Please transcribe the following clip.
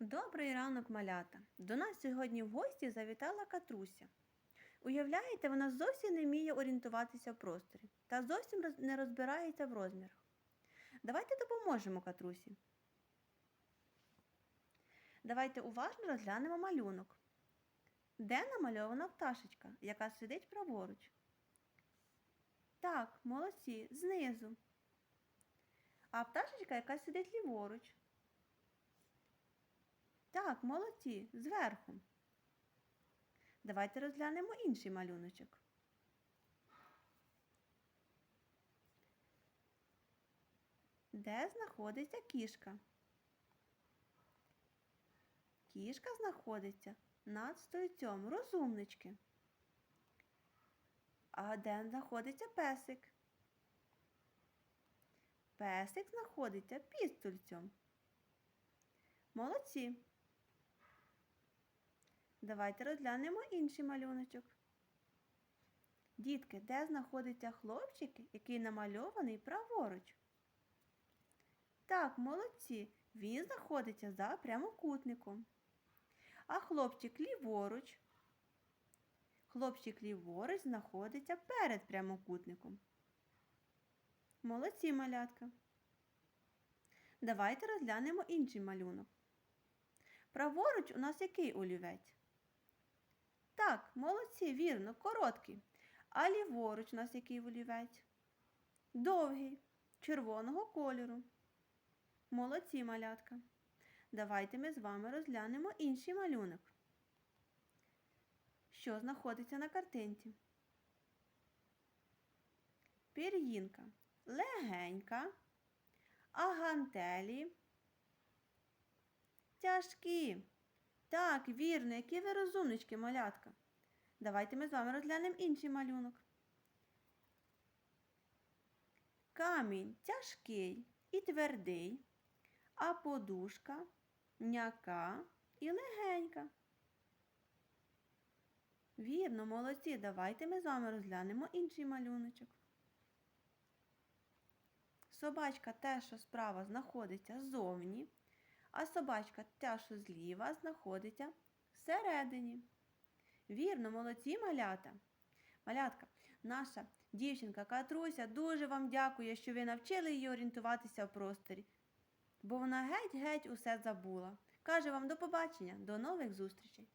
Добрий ранок, малята! До нас сьогодні в гості завітала Катруся. Уявляєте, вона зовсім не вміє орієнтуватися в просторі та зовсім не розбирається в розмірах. Давайте допоможемо Катрусі. Давайте уважно розглянемо малюнок. Де намальована пташечка, яка сидить праворуч? Так, молодці, знизу. А пташечка, яка сидить ліворуч. Так, молодці, зверху. Давайте розглянемо інший малюночок. Де знаходиться кішка? Кішка знаходиться над стільцем, розумнички. А де знаходиться песик? Песик знаходиться під стільцем. Молодці. Давайте розглянемо інший малюночок. Дітки, де знаходиться хлопчик, який намальований праворуч? Так, молодці. Він знаходиться за прямокутником. А хлопчик ліворуч. Хлопчик ліворуч знаходиться перед прямокутником. Молодці, малятка. Давайте розглянемо інший малюнок. Праворуч у нас який олівець? Так, молодці, вірно, короткий. А ліворуч у нас який олівець? Довгий, червоного кольору. Молодці, малятка. Давайте ми з вами розглянемо інший малюнок. Що знаходиться на картинці? Пір'їнка легенька, а гантелі тяжкі. Так, вірно, які ви розумнички, малятка. Давайте ми з вами розглянемо інший малюнок. Камінь тяжкий і твердий, а подушка м'яка і легенька. Вірно, молодці, давайте ми з вами розглянемо інший малюночок. Собачка те, що справа знаходиться ззовні, а собачка та, що зліва знаходиться всередині. Вірно, молодці малята. Малятка, наша дівчинка Катруся дуже вам дякує, що ви навчили її орієнтуватися в просторі, бо вона геть-геть усе забула. Каже вам до побачення, до нових зустрічей.